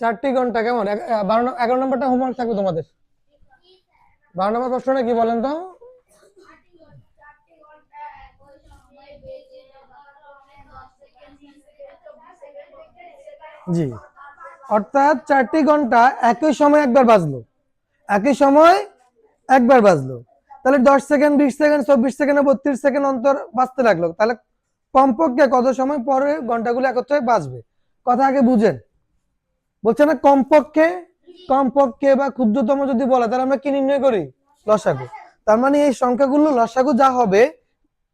চারটি ঘণ্টা কেমন? বারো এগারো নম্বরটা হোমওয়ার্ক থাকবে তোমাদের। বারো নম্বর প্রশ্নটা কি বলেন তো? জি। অর্থাৎ চারটি ঘণ্টা একই সময় একবার বাজলো। একই সময় একবার বাজলো। তাহলে দশ সেকেন্ড, বিশ সেকেন্ড, চব্বিশ সেকেন্ড, বত্রিশ সেকেন্ড অন্তর বাজতে লাগল। তাহলে কমপক্ষে কত সময় পরে ঘন্টাগুলো একত্রে বাজবে? কথা আগে বুঝেন। বলছে না কমপক্ষে কমপক্ষে বা ক্ষুদ্রতম যদি বলে, তাহলে আমরা কি নির্ণয় করি? লসাগু। তার মানে এই সংখ্যাগুলো, লসাগু যা হবে,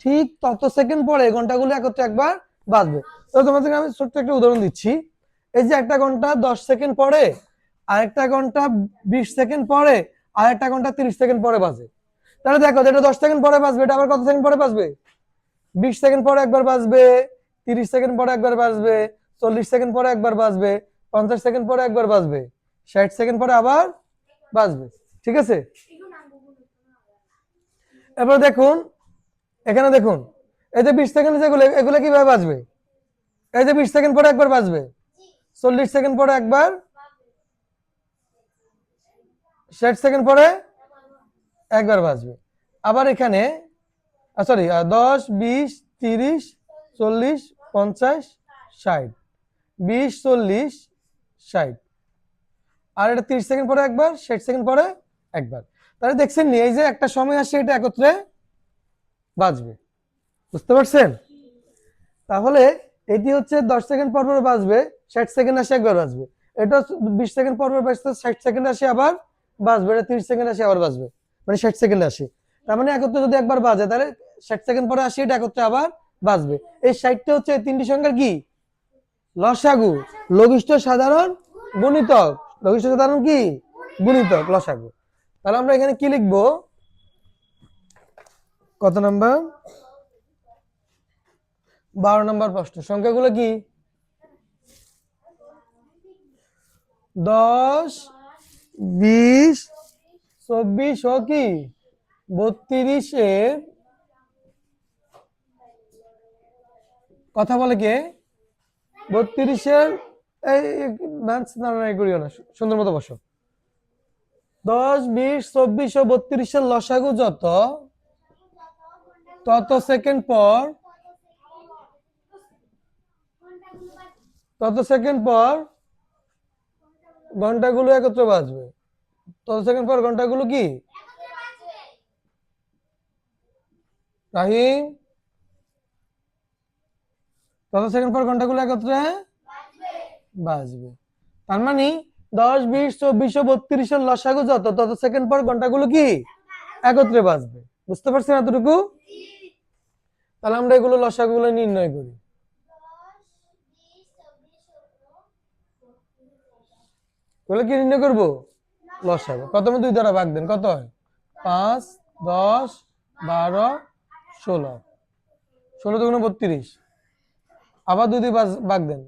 ঠিক তত সেকেন্ড পরে ঘন্টাগুলো একত্রে একবার বাজবে তো তোমাদেরকে আমি ছোট্ট একটা উদাহরণ দিচ্ছি। এই যে একটা ঘণ্টা দশ সেকেন্ড পরে, আরেকটা ঘণ্টা বিশ সেকেন্ড পরে, আরেকটা ঘণ্টা তিরিশ সেকেন্ড পরে বাজে তাহলে দেখো যেটা দশ সেকেন্ড পরে বাজবে এটা আবার কত সেকেন্ড পরে বাজবে বিশ সেকেন্ড পরে একবার বাজবে তিরিশ সেকেন্ড পরে একবার বাজবে চল্লিশ সেকেন্ড পরে একবার বাজবে পঞ্চাশ সেকেন্ড পরে একবার বাজবে, ষাট সেকেন্ড পরে আবার বাজবে, ঠিক আছে? এবার দেখুন, এখানে দেখুন, এই যে বিশ সেকেন্ড যেগুলো, এগুলো কীভাবে বাজবে? এই যে বিশ সেকেন্ড পরে একবার বাজবে, চল্লিশ সেকেন্ড পরে একবার, ষাট সেকেন্ড পরে একবার বাজবে। আবার এখানে সরি দশ, বিশ, তিরিশ, চল্লিশ, পঞ্চাশ, ষাট, বিশ, চল্লিশ ষাট। আর এটা তিরিশ সেকেন্ড পরে একবার, ষাট সেকেন্ড পরে একবার। তাহলে দেখছেন নি, এই যে একটা সময় আসছে এটা একত্রে বাজবে। বুঝতে পারছেন? তাহলে এটি হচ্ছে দশ সেকেন্ড পর পর বাজবে, ষাট সেকেন্ড আসে একবার বাজবে। এটা বিশ সেকেন্ড পর পর বাজতে ষাট সেকেন্ড আসে আবার বাজবে, এটা তিরিশ সেকেন্ড আসে আবার বাজবে। মানে ষাট সেকেন্ড আসে। তার মানে একত্রে যদি একবার বাজে, তাহলে ষাট সেকেন্ড পরে আসি এটা একত্রে আবার বাজবে। এই ষাটটা হচ্ছে তিনটি সংখ্যার কি? লসাগু, লঘিষ্ঠ সাধারণ গুণিতক। লঘিষ্ঠ সাধারণ কি? গুণিতক, লসাগু। তাহলে আমরা এখানে কি লিখব? কত নাম্বার? বারো নম্বর প্রশ্ন। সংখ্যাগুলো কি? দশ, বিশ, চব্বিশ ও কি? বত্রিশের কথা বলে কে? বত্রিশের এই নাচ নাড়ানাড়ি করিও না সুন্দর মতো বসো। দশ বিশ চব্বিশ ও বত্রিশের লসাগু যত তত সেকেন্ড পর তত সেকেন্ড পর ঘন্টাগুলো একত্রে বাজবে। তত সেকেন্ড পর ঘন্টাগুলো কি? রাহিম? তত সেকেন্ড পর ঘন্টাগুলো একত্রে? বাজবে। তার মানে দশ, বিশ, চব্বিশ বত্রিশের লসাগু যত, তত সেকেন্ড পর ঘন্টাগুলো কি? একত্রে বাজবে। বুঝতে পারছেন এতটুকু? তাহলে আমরা এগুলো লসাগুলো নির্ণয় করি। এগুলো কি নির্ণয় করব? লসাগু। প্রথমে দুই দ্বারা ভাগ দেন, কত হয়? পাঁচ, দশ, বারো, ষোলো। ষোলো দুগুণে বত্রিশ। আবার দুই পাঁচ ভাগ দেন।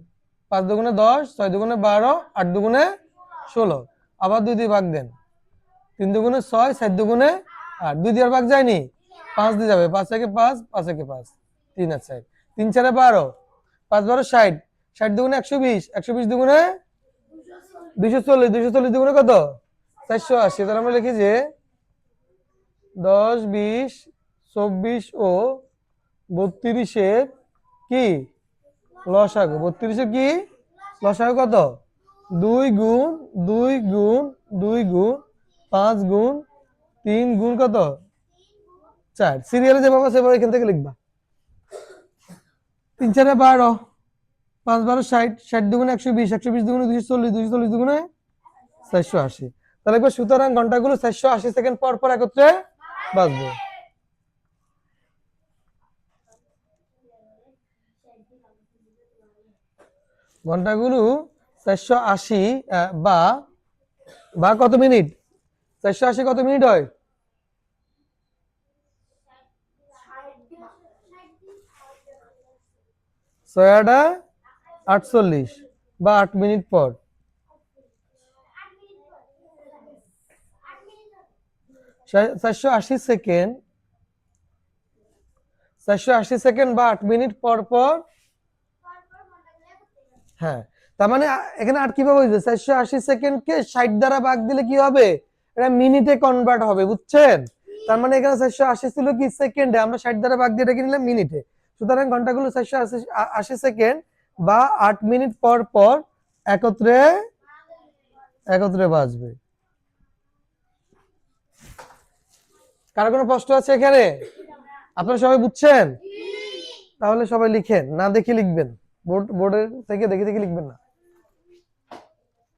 পাঁচ দুগুণে দশ, ছয় দুগুণে বারো, আট দুগুণে ষোলো। আবার দুই দিয়ে ভাগ দেন। তিন দুগুণে ছয়, সাত দুগুণে আট। দুই দিয়ে ভাগ যায়নি। পাঁচ দিয়ে যাবে। পাঁচ একে পাঁচ পাঁচ একে পাঁচ। তিন আর চার তিন চারে বারো। পাঁচ বারো ষাট। ষাট দুগুণে একশো বিশ। একশো বিশ দুগুণে দুইশো চল্লিশ। দুইশো চল্লিশ দুগুণে কত? চারশো আশি। তাহলে আমরা লিখি যে দশ, বিশ, চব্বিশ ও বত্রিশের কি? লসাগু, বত্রিশে কি? লসাগু কত? দুই গুণ দুই গুণ দুই গুণ, পাঁচ গুণ, তিন গুণ কত? চার। সিরিয়ালে যেভাবে সেভাবে এখান থেকে লিখবা। তিন, চারে বারো। পাঁচ, বারো, ষাট। ষাট দুগুণে একশো বিশ একশো বিশ দুগুণে দুশো চল্লিশ দুশো চল্লিশ দুগুণে চারশো আশি। তাহলে একবার সুতরাং ঘন্টাগুলো চারশো আশি সেকেন্ড পর পর একত্রে বাজবে ঘন্টাগুলো চারশো আশি বা বা কত মিনিট? চারশো আশি কত মিনিট হয়? ছয়টা আটচল্লিশ, বা আট মিনিট পর। চারশো আশি সেকেন্ড, চারশো আশি সেকেন্ড বা আট মিনিট পর পর হ্যাঁ তার মানে এখানে আর কীভাবে হয়েছে চারশো আশি সেকেন্ডকে ষাট দ্বারা ভাগ দিলে কি হবে? এটা মিনিটে কনভার্ট হবে, বুঝছেন? তার মানে এখানে চারশো আশি ছিল কি সেকেন্ডে আমরা ষাট দ্বারা ভাগ দিয়ে নিলাম মিনিটে। সুতরাং ঘন্টাগুলো চারশো আশি সেকেন্ড বা আট মিনিট পর পর একত্রে একত্রে বাজবে। কার কোনো প্রশ্ন আছে এখানে? আপনারা সবাই বুঝছেন? তাহলে সবাই লিখেন, না দেখে লিখবেন। বোর্ড বোর্ডের থেকে দেখে দেখে লিখবেন না।